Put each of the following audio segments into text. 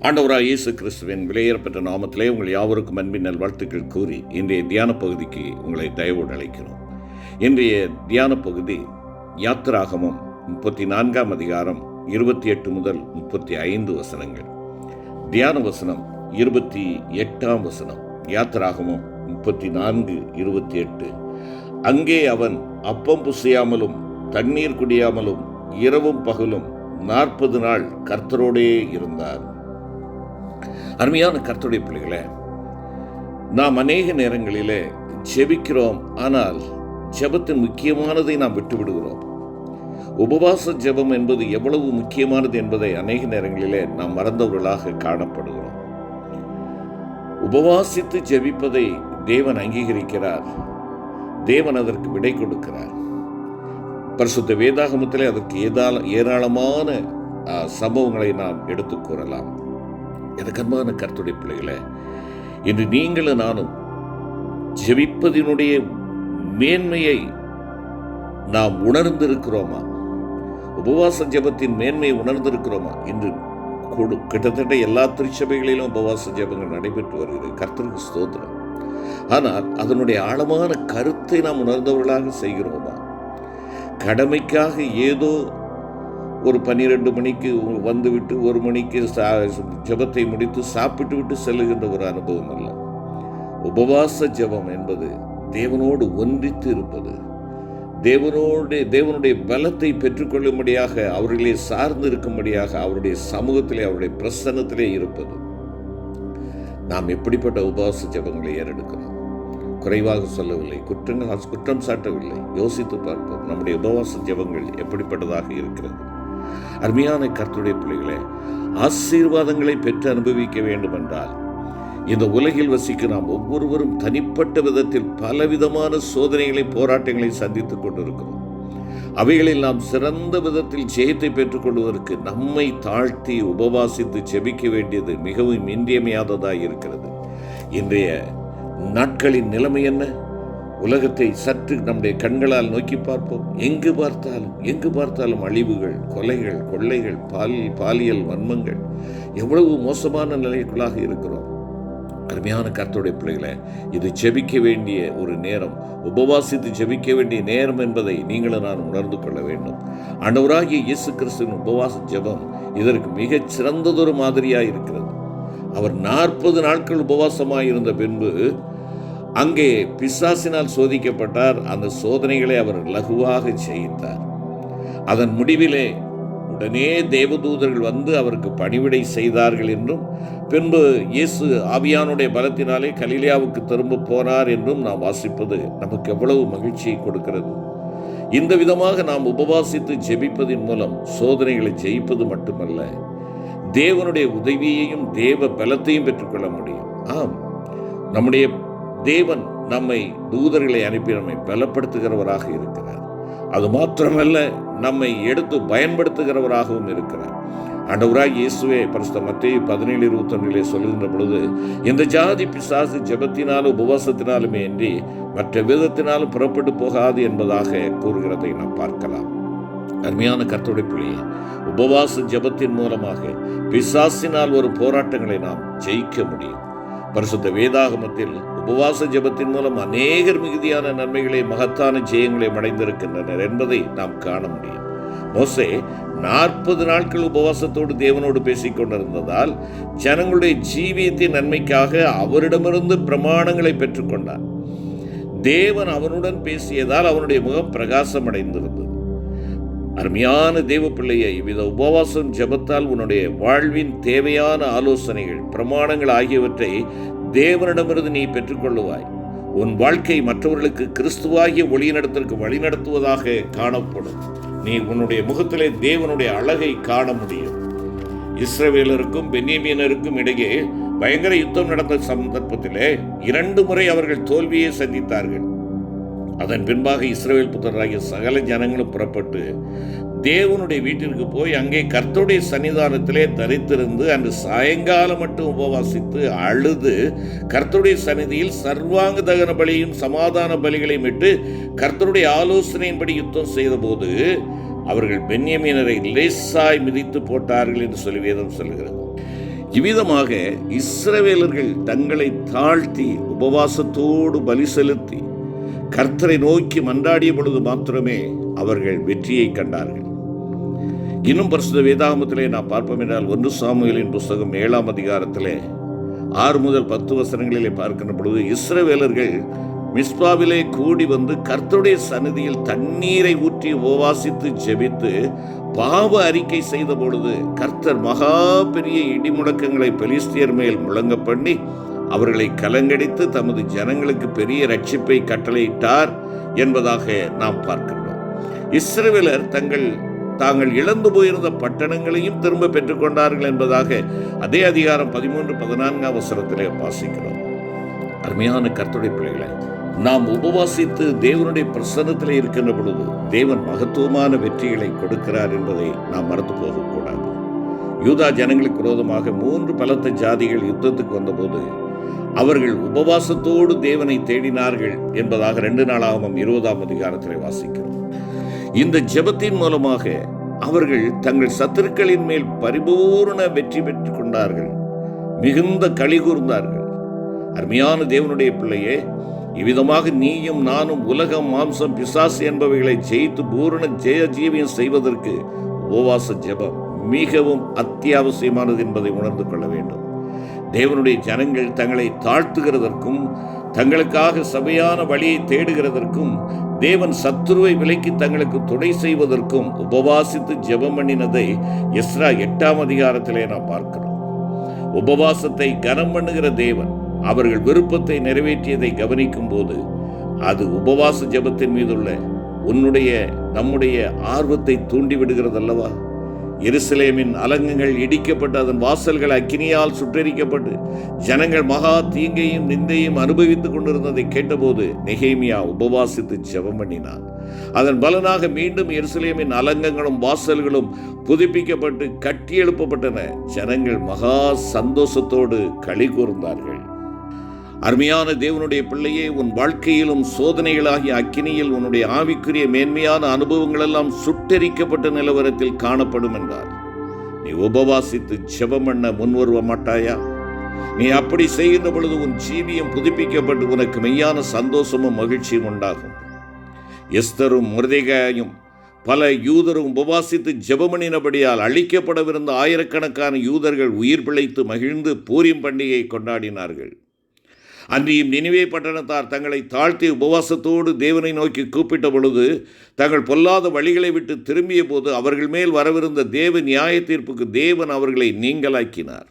ஆண்டவராக இயேசு கிறிஸ்துவின் விலையேறப்பட்ட நாமத்திலே உங்கள் யாவருக்கும் அன்பின் நல்வாழ்த்துக்கள் கூறி இன்றைய தியான பகுதிக்கு உங்களை தயவோடு அழைக்கிறோம். இன்றைய தியான பகுதி யாத்திராகமம் முப்பத்தி நான்காம் அதிகாரம் இருபத்தி எட்டு முதல் முப்பத்தி ஐந்து வசனங்கள். தியான வசனம் இருபத்தி எட்டாம் வசனம். யாத்திராகமம் முப்பத்தி நான்கு இருபத்தி எட்டு அங்கே அவன் அப்பம் புசியாமலும் தண்ணீர் குடியாமலும் இரவும் பகலும் நாற்பது நாள் கர்த்தரோடே இருந்தார் அருமையான கர்த்தருடைய பிள்ளைகளை நாம் அநேக நேரங்களிலே ஜெபிக்கிறோம் ஆனால் ஜெபத்தின் முக்கியமானதை நாம் விட்டு விடுகிறோம் உபவாச ஜெபம் என்பது எவ்வளவு முக்கியமானது என்பதை அநேக நேரங்களிலே நாம் மறந்தவர்களாக காணப்படுகிறோம். உபவாசித்து ஜெபிப்பதை தேவன் அங்கீகரிக்கிறார் தேவன் அதற்கு விடை கொடுக்கிறார். பரிசுத்த வேதாகமத்திலே அதற்கு ஏதாள ஏராளமான சம்பவங்களை நாம் எடுத்து கூறலாம். எனக்கு அன்பான கர்த்துடைய பிள்ளைகளை இன்று நீங்களும் நானும் ஜெபிப்பதினுடைய மேன்மையை நாம் உணர்ந்திருக்கிறோமா? உபவாச ஜெபத்தின் மேன்மையை உணர்ந்திருக்கிறோமா? இன்று கொடு- கிட்டத்தட்ட எல்லா திருச்சபைகளிலும் உபவாச ஜெபங்கள் நடைபெற்று வருகிறது. கர்த்தருக்கு ஸ்தோத்திரம். ஆனால் அதனுடைய ஆழமான கருத்தை நாம் உணர்ந்தவர்களாக செய்கிறோமா? கடமைக்காக ஏதோ ஒரு பன்னிரெண்டு மணிக்கு வந்துவிட்டு ஒரு மணிக்கு சா- ஜெபத்தை முடித்து சாப்பிட்டு விட்டு செல்லுகின்ற ஒரு அனுபவம் அல்ல. உபவாச ஜெபம் என்பது தேவனோடு ஒன்றித்து இருப்பது. தேவனோடு தேவனுடைய பலத்தை பெற்றுக்கொள்ளும்படியாக அவர்களே சார்ந்து இருக்கும்படியாக அவருடைய சமூகத்திலே அவருடைய பிரசன்னத்திலே இருப்பது. நாம் எப்படிப்பட்ட உபவாச ஜெபங்களை ஏறெடுக்கிறோம் குறைவாக சொல்லவில்லை. குற்றங்கள் குற்றம் சாட்டவில்லை. யோசித்து பார்ப்போம். நம்முடைய உபவாச ஜெபங்கள் எப்படிப்பட்டதாக இருக்கிறது? அருமையான கர்த்துடைய பிள்ளைகளே ஆசீர்வாதங்களை பெற்று அனுபவிக்க வேண்டும் என்றால் இந்த உலகில் வசிக்க நாம் ஒவ்வொருவரும் தனிப்பட்ட விதத்தில் பலவிதமான சோதனைகளை போராட்டங்களை சந்தித்துக் கொண்டிருக்கிறோம். அவைகளில் நாம் சிறந்த விதத்தில் ஜெயத்தை பெற்றுக்கொள்வதற்கு நம்மை தாழ்த்தி உபவாசித்து ஜெபிக்க வேண்டியது மிகவும் இன்றியமையாததாக இருக்கிறது. இன்றைய நாட்களின் நிலைமை என்ன? உலகத்தை சற்று நம்முடைய கண்களால் நோக்கி பார்ப்போம். எங்கு பார்த்தாலும் எங்கு பார்த்தாலும் அழிவுகள் கொலைகள் கொள்ளைகள் பால் பாலியல் வன்மங்கள். எவ்வளவு மோசமான நிலைக்குள்ளாக இருக்கிறோம். அருமையான கர்த்தருடைய பிள்ளைகளை இது ஜெபிக்க வேண்டிய ஒரு நேரம். உபவாசித்து ஜெபிக்க வேண்டிய நேரம் என்பதை நீங்களும் நான் உணர்ந்து கொள்ள வேண்டும். ஆண்டவராகிய இயேசு கிறிஸ்துவின் உபவாச ஜெபம் இதற்கு மிகச் சிறந்ததொரு மாதிரியாக இருக்கிறது. அவர் நாற்பது நாட்கள் உபவாசமாக இருந்த பின்பு அங்கே பிசாசினால் சோதிக்கப்பட்டார். அந்த சோதனைகளை அவர் லகுவாக ஜெயித்தார். அதன் முடிவிலே உடனே தேவதூதர்கள் வந்து அவருக்கு பணிவிடை செய்தார்கள் என்றும் பின்பு இயேசு ஆவியானுடைய பலத்தினாலே கலிலியாவுக்கு திரும்ப போனார் என்றும் நாம் வாசிப்பது நமக்கு எவ்வளவு மகிழ்ச்சியை கொடுக்கிறது. இந்த விதமாக நாம் உபவாசித்து ஜெபிப்பதின் மூலம் சோதனைகளை ஜெயிப்பது மட்டுமல்ல தேவனுடைய உதவியையும் தேவ பலத்தையும் பெற்றுக்கொள்ள முடியும். ஆம் நம்முடைய தேவன் நம்மை தூதர்களை அனுப்பி நம்மை பலப்படுத்துகிறவராக இருக்கிறார். அது மாத்திரமல்ல நம்மை எடுத்து பயன்படுத்துகிறவராகவும் இருக்கிறார். ஆண்டவராய் இயேசுவே பரிசுத்த மத்திய பதினேழு இருபத்தொன்னிலே சொல்லுகின்ற பொழுது இந்த ஜாதி பிசாசு ஜெபத்தினாலும் உபவாசத்தினாலுமே இன்றி மற்ற விதத்தினாலும் புறப்பட்டு போகாது என்பதாக கூறுகிறதை நாம் பார்க்கலாம். அருமையான கர்த்தருடைய பிள்ளையே உபவாச ஜெபத்தின் மூலமாக பிசாசினால் ஒரு போராட்டங்களை நாம் ஜெயிக்க முடியும். பரிசுத்த வேதாகமத்தில் உபவாச ஜெபத்தின் மூலம் அநேகர் மிகுதியான நன்மைகளை மகத்தான ஜெயங்களை அடைந்திருக்கின்றனர் என்பதை நாம் காண முடியும். மோசே நாற்பது நாட்கள் உபவாசத்தோடு தேவனோடு பேசிக் கொண்டிருந்ததால் ஜனங்களுடைய ஜீவியத்தின் நன்மைக்காக அவரிடமிருந்து பிரமாணங்களை பெற்றுக்கொண்டார். தேவன் அவனுடன் பேசியதால் அவனுடைய முகம் பிரகாசம் அடைந்திருந்தது அருமையான தேவ பிள்ளையை இவ்வித உபவாசம் ஜெபத்தால் உன்னுடைய வாழ்வின் தேவையான ஆலோசனைகள் பிரமாணங்கள் ஆகியவற்றை தேவனிடமிருந்து நீ பெற்றுக்கொள்ளுவாய். உன் வாழ்க்கை மற்றவர்களுக்கு கிறிஸ்துவாகிய ஒளியினிடத்திற்கு வழிநடத்துவதாக காணப்படும். நீ உன்னுடைய முகத்திலே தேவனுடைய அழகை காண முடியும். இஸ்ரவேலருக்கும் பென்னியமீனருக்கும் இடையே பயங்கர யுத்தம் நடந்த சந்தர்ப்பத்திலே இரண்டு முறை அவர்கள் தோல்வியை சந்தித்தார்கள். அதன் பின்பாக இஸ்ரேல் புத்தராகிய சகல ஜனங்களும் புறப்பட்டு தேவனுடைய வீட்டிற்கு போய் அங்கே கர்த்தருடைய சன்னிதானத்திலே தரித்திருந்து அன்று சாயங்காலம் மட்டும் உபவாசித்து அழுது கர்த்தருடைய சந்நிதியில் சர்வாங்க தகன பலியும் சமாதான பலிகளையும் இட்டு கர்த்தருடைய ஆலோசனையின்படி யுத்தம் செய்தபோது அவர்கள் பென்யமீனரை லேசாய் மிதித்து போட்டார்கள் என்று சொல்லி வேதம் சொல்கிறது. இவ்விதமாக இஸ்ரவேலர்கள் தங்களை தாழ்த்தி உபவாசத்தோடு பலி செலுத்தி கர்த்தரை நோக்கி மன்றாடிய பொழுது மாத்திரமே அவர்கள் வெற்றியை கண்டார்கள். இன்னும் பரிசுத வேதாகமத்திலே நாம் பார்ப்போம் என்றால் ஒன்று சாமுவேலின் புஸ்தகம் ஏழாம் அதிகாரத்திலே ஆறு முதல் பத்து வசனங்களிலே பார்க்கின்ற பொழுது இஸ்ரவேலர்கள் மிஸ்பாவிலே கூடி வந்து கர்த்தருடைய சன்னதியில் தண்ணீரை ஊற்றி உபவாசித்து ஜெபித்து பாவ அறிக்கை செய்த பொழுது கர்த்தர் மகா பெரிய இடிமுழக்கங்களை பெலிஸ்தியர் மேல் முழங்க பண்ணி அவர்களை கலங்கடித்து தமது ஜனங்களுக்கு பெரிய ரட்சிப்பை கட்டளையிட்டார் என்பதாக நாம் பார்க்கின்றோம். இஸ்ரேலர் தங்கள் தாங்கள் இழந்து போயிருந்த பட்டணங்களையும் திரும்ப பெற்றுக்கொண்டார்கள் என்பதாக அதே அதிகாரம் பதிமூன்று பதினான்காம் அவசரத்திலே வாசிக்கிறோம். அருமையான கர்த்தருடைய பிள்ளைகளை நாம் உபவாசித்து தேவனுடைய பிரசன்னத்தில் இருக்கின்ற பொழுது தேவன் மகத்துவமான வெற்றிகளை கொடுக்கிறார் என்பதை நாம் மறந்து போகக்கூடாது. யூதா ஜனங்களுக்கு விரோதமாக மூன்று பலத்த ஜாதிகள் யுத்தத்துக்கு வந்தபோது அவர்கள் உபவாசத்தோடு தேவனை தேடினார்கள் என்பதாக ரெண்டு நாளாகவும் இருபதாம் அதிகாரத்திலே வாசிக்கிறோம். இந்த ஜெபத்தின் மூலமாக அவர்கள் தங்கள் சத்துருக்களின் மேல் பரிபூர்ண வெற்றி பெற்றுக் கொண்டார்கள். மிகுந்த களி கூர்ந்தார்கள். அருமையான தேவனுடைய பிள்ளையே இவ்விதமாக நீயும் நானும் உலகம் மாம்சம் பிசாசு என்பவைகளை ஜெயித்து பூரண ஜெய ஜீவியம் செய்வதற்கு உபவாச ஜெபம் மிகவும் அத்தியாவசியமானது என்பதை உணர்ந்து கொள்ள வேண்டும். தேவனுடைய ஜனங்கள் தங்களை தாழ்த்துகிறதற்கும் தங்களுக்காக சபையான வழியை தேடுகிறதற்கும் தேவன் சத்துருவை விலைக்கு தங்களுக்கு துணை செய்வதற்கும் உபவாசித்து ஜெபம் பண்ணினதை எஸ்ரா எட்டாம் அதிகாரத்திலே நாம் பார்க்கிறோம். உபவாசத்தை கனம் பண்ணுகிற தேவன் அவர்கள் விருப்பத்தை நிறைவேற்றியதை கவனிக்கும் போது அது உபவாச ஜெபத்தின் மீதுள்ள உன்னுடைய நம்முடைய ஆர்வத்தை தூண்டிவிடுகிறதல்லவா? எருசலேமின் அலங்கங்கள் இடிக்கப்பட்டு அதன் வாசல்கள் அக்கினியால் சுற்றரிக்கப்பட்டு ஜனங்கள் மகா தீங்கையும் நிந்தையும் அனுபவித்துக் கொண்டிருந்ததை கேட்டபோது நெகேமியா உபவாசித்து ஜெபம் பண்ணினார் அதன் பலனாக மீண்டும் எருசலேமின் அலங்கங்களும் வாசல்களும் புதுப்பிக்கப்பட்டு கட்டி எழுப்பப்பட்டன ஜனங்கள் மகா சந்தோஷத்தோடு களி கூர்ந்தார்கள். அருமையான தேவனுடைய பிள்ளையே உன் வாழ்க்கையிலும் சோதனைகளாகிய அக்கினியில் உன்னுடைய ஆவிக்குரிய மேன்மையான அனுபவங்கள் எல்லாம் நிலவரத்தில் காணப்படும் என்றார். நீ உபவாசித்து ஜெபம் பண்ண முன்வருவ மாட்டாயா? நீ அப்படி செய்கின்ற பொழுது உன் ஜீவியம் புதுப்பிக்கப்பட்டு உனக்கு மெய்யான சந்தோஷமும் மகிழ்ச்சியும் உண்டாகும். எஸ்தரும் முருதிகாயும் பல யூதரும் உபவாசித்து ஜெபமணினபடியால் அழிக்கப்படவிருந்த ஆயிரக்கணக்கான யூதர்கள் உயிர் பிழைத்து மகிழ்ந்து பூரியம் பண்டிகையை கொண்டாடினார்கள். அன்றியும் நினைவே பட்டணத்தார் தங்களை தாழ்த்தி உபவாசத்தோடு தேவனை நோக்கி கூப்பிட்ட பொழுது தங்கள் பொல்லாத வழிகளை விட்டு திரும்பிய போது அவர்கள் மேல் வரவிருந்த தேவ நியாய தீர்ப்புக்கு தேவன் அவர்களை நீங்களாக்கினார்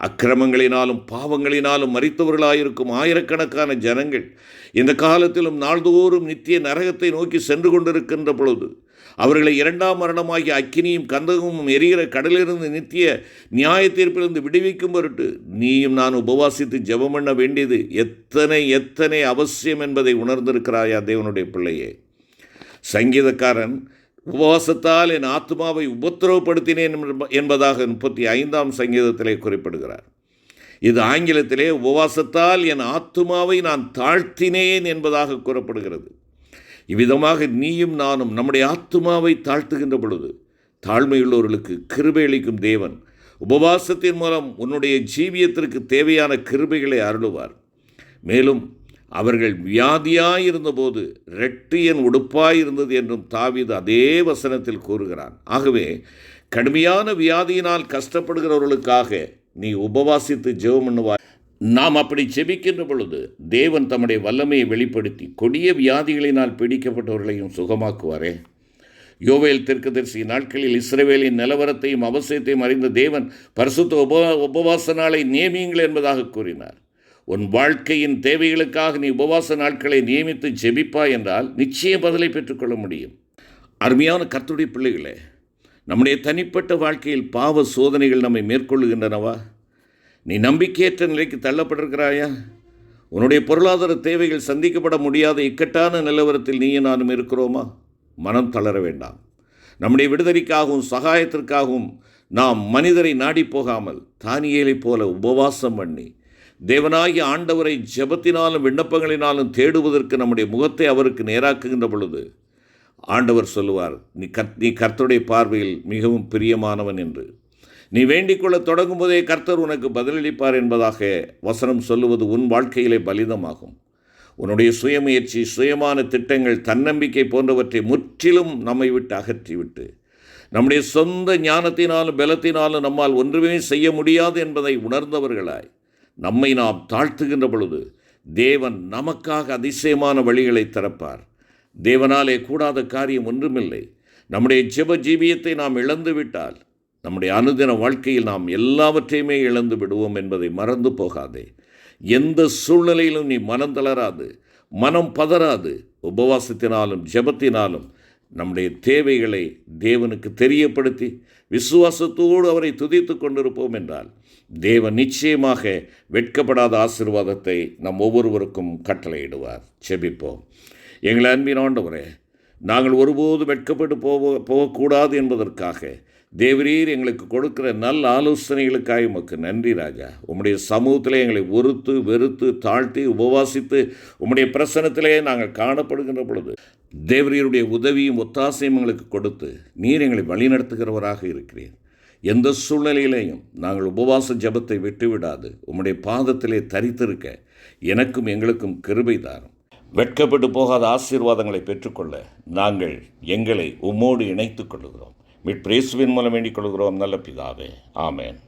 அக்கிரமங்களினாலும் பாவங்களினாலும் மறித்தவர்களாயிருக்கும் ஆயிரக்கணக்கான ஜனங்கள் இந்த காலத்திலும் நாள்தோறும் நித்திய நரகத்தை நோக்கி சென்று கொண்டிருக்கின்ற பொழுது அவர்களை இரண்டாம் மரணமாகிய அக்கினியும் கந்தகமும் எரிகிற கடலிலிருந்து நித்திய நியாய தீர்ப்பிலிருந்து விடுவிக்கும் பொருட்டு நீயும் நான் உபவாசித்து ஜெபம் பண்ண வேண்டியது எத்தனை எத்தனை அவசியம் என்பதை உணர்ந்திருக்கிறாயா தேவனுடைய பிள்ளையே? சங்கீதக்காரன் உபவாசத்தால் என் ஆத்மாவை உபத்திரவப்படுத்தினேன் என்பதாக முப்பத்தி ஐந்தாம் சங்கீதத்திலே குறிப்பிடுகிறார். இது ஆங்கிலத்திலே உபவாசத்தால் என் ஆத்மாவை நான் தாழ்த்தினேன் என்பதாக கூறப்படுகிறது. இவ்விதமாக நீயும் நானும் நம்முடைய ஆத்மாவை தாழ்த்துகின்ற பொழுது தாழ்மையுள்ளவர்களுக்கு கிருபை அளிக்கும் தேவன் உபவாசத்தின் மூலம் உன்னுடைய ஜீவியத்திற்கு தேவையான கிருபைகளை அருளுவார். மேலும் அவர்கள் வியாதியாயிருந்தபோது ரெட்டியன் உடுப்பாயிருந்தது என்றும் தாவித அதே வசனத்தில் கூறுகிறான். ஆகவே கடுமையான வியாதியினால் கஷ்டப்படுகிறவர்களுக்காக நீ உபவாசித்து ஜெபம் பண்ணுவாய். நாம் அப்படி செபிக்கின்ற பொழுது தேவன் தம்முடைய வல்லமையை வெளிப்படுத்தி கொடிய வியாதிகளினால் பீடிக்கப்பட்டவர்களையும் சுகமாக்குவாரே. யோவேல் தெற்குதரிசி நாட்களில் இஸ்ரேவேலின் நிலவரத்தையும் அவசியத்தையும் அறிந்த தேவன் பரிசுத்த உப உபவாச நாளை நியமியுங்கள் என்பதாக கூறினார். உன் வாழ்க்கையின் தேவைகளுக்காக நீ உபவாச நாட்களை நியமித்து ஜெபிப்பாய் என்றால் நிச்சய பதிலை பெற்றுக்கொள்ள முடியும். அருமையான கர்த்துடைய பிள்ளைகளே நம்முடைய தனிப்பட்ட வாழ்க்கையில் பாவ சோதனைகள் நம்மை மேற்கொள்ளுகின்றனவா? நீ நம்பிக்கையற்ற நிலைக்கு தள்ளப்பட்டிருக்கிறாயா? உன்னுடைய பொருளாதார தேவைகள் சந்திக்கப்பட முடியாத இக்கட்டான நிலவரத்தில் நீயும் நானும் இருக்கிறோமா? மனம் தளர வேண்டாம். நம்முடைய விடுதலைக்காகவும் சகாயத்திற்காகவும் நாம் மனிதரை நாடி போகாமல் தானியேலைப் போல உபவாசம் பண்ணி தேவனாகிய ஆண்டவரை ஜெபத்தினாலும் விண்ணப்பங்களினாலும் தேடுவதற்கு நம்முடைய முகத்தை அவருக்கு நேராக்குகின்ற பொழுது ஆண்டவர் சொல்லுவார் நீ கத் நீ கர்த்தருடைய பார்வையில் மிகவும் பிரியமானவன் என்று. நீ வேண்டிக் கொள்ள தொடங்கும் போதே கர்த்தர் உனக்கு பதிலளிப்பார் என்பதாக வசனம் சொல்லுவது உன் வாழ்க்கையிலே பலிதமாகும். உன்னுடைய சுயமுயற்சி சுயமான திட்டங்கள் தன்னம்பிக்கை போன்றவற்றை முற்றிலும் நம்மை விட்டு அகற்றிவிட்டு நம்முடைய சொந்த ஞானத்தினாலும் பலத்தினாலும் நம்மால் ஒன்றுமே செய்ய முடியாது என்பதை உணர்ந்தவர்களாய் நம்மை நாம் தாழ்த்துகின்ற பொழுது தேவன் நமக்காக அதிசயமான வழிகளை திறப்பார். தேவனாலே கூடாத காரியம் ஒன்றுமில்லை. நம்முடைய ஜெப ஜீவியத்தை நாம் இழந்து விட்டால் நம்முடைய அனுதின வாழ்க்கையில் நாம் எல்லாவற்றையுமே இழந்து விடுவோம் என்பதை மறந்து போகாதே. எந்த சூழ்நிலையிலும் நீ மனம் தளராது மனம் பதறாது. உபவாசத்தினாலும் ஜெபத்தினாலும் நம்முடைய தேவைகளை தேவனுக்கு தெரியப்படுத்தி விசுவாசத்தோடு அவரை துதித்து கொண்டிருப்போம் என்றால் தேவன் நிச்சயமாக வெட்கப்படாத ஆசீர்வாதத்தை நம் ஒவ்வொருவருக்கும் கட்டளையிடுவார். செபிப்போம் எங்களை அன்பின் ஆண்டவரே நாங்கள் ஒருபோது வெட்கப்பட்டு போக போகக்கூடாது என்பதற்காக தேவரீர் எங்களுக்கு கொடுக்கிற நல்ல ஆலோசனைகளுக்காக உமக்கு நன்றி ராஜா. உம்முடைய சமூகத்தில் எங்களை ஒருத்து வெறுத்து தாழ்த்தி உபவாசித்து உம்முடைய பிரசனத்திலே நாங்கள் காணப்படுகின்ற பொழுது தேவரீருடைய உதவியும் ஒத்தாசையும் எங்களுக்கு கொடுத்து நீர் எங்களை வழிநடத்துகிறவராக இருக்கிறேன் எந்த சூழ்நிலையிலையும் நாங்கள் உபவாச ஜபத்தை விட்டுவிடாது. உம்முடைய பாதத்திலே தரித்திருக்க எனக்கும் எங்களுக்கும் கிருபை தாரும். வெட்கப்பட்டு போகாத ஆசீர்வாதங்களை பெற்றுக்கொள்ள நாங்கள் எங்களை உம்மோடு இணைத்துக் கொள்கிறோம் மீட்பிரேசுவின் மூலம் வேண்டிக் கொள்கிறோம் நல்ல பிதாவே. ஆமேன்.